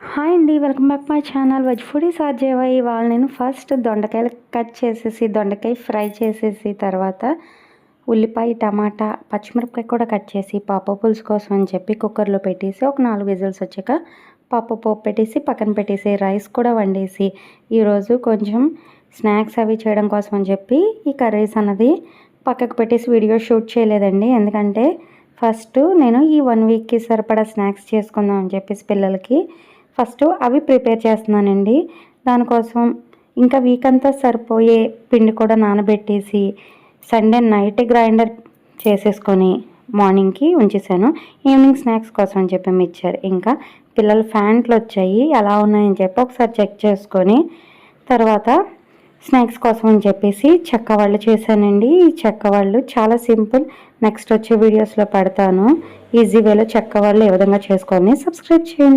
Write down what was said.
Hi అండి welcome back my channel veg foodie సాధ్యవ ఇవాళ నేను ఫస్ట్ దొండకాయలు కట్ చేసేసి దొండకాయ ఫ్రై చేసేసి తర్వాత ఉల్లిపాయ టమాటా పచ్చిమిరపకాయ కూడా కట్ చేసి పాప పులుసు కోసం అని చెప్పి కుక్కర్లో పెట్టేసి ఒక నాలుగు విజిల్స్ వచ్చాక పప్పు పోపు పెట్టేసి పక్కన పెట్టేసి రైస్ కూడా వండేసి ఈరోజు కొంచెం స్నాక్స్ అవి చేయడం కోసం అని చెప్పి ఈ కర్రీస్ అన్నది పక్కకు పెట్టేసి వీడియో షూట్ చేయలేదండి. ఎందుకంటే ఫస్ట్ నేను ఈ వన్ వీక్కి సరిపడా స్నాక్స్ చేసుకుందాం అని చెప్పేసి పిల్లలకి ఫస్ట్ అవి ప్రిపేర్ చేస్తున్నానండి. దానికోసం ఇంకా వీక్ అంతా సరిపోయే పిండి కూడా నానబెట్టేసి సండే నైట్ గ్రైండర్ చేసేసుకొని మార్నింగ్కి ఉంచేసాను. ఈవినింగ్ స్నాక్స్ కోసం అని చెప్పి మిచ్చారు ఇంకా పిల్లల ఫ్యాంట్లు వచ్చాయి. ఎలా ఉన్నాయని చెప్పి ఒకసారి చెక్ చేసుకొని తర్వాత స్నాక్స్ కోసం అని చెప్పేసి చెక్క వాళ్ళు చేశానండి. ఈ చెక్క వాళ్ళు చాలా సింపుల్. నెక్స్ట్ వచ్చే వీడియోస్లో పెడతాను. ఈజీ వేలో చెక్క వాళ్ళు ఏ విధంగా చేసుకోవాలని సబ్స్క్రైబ్ చేయండి.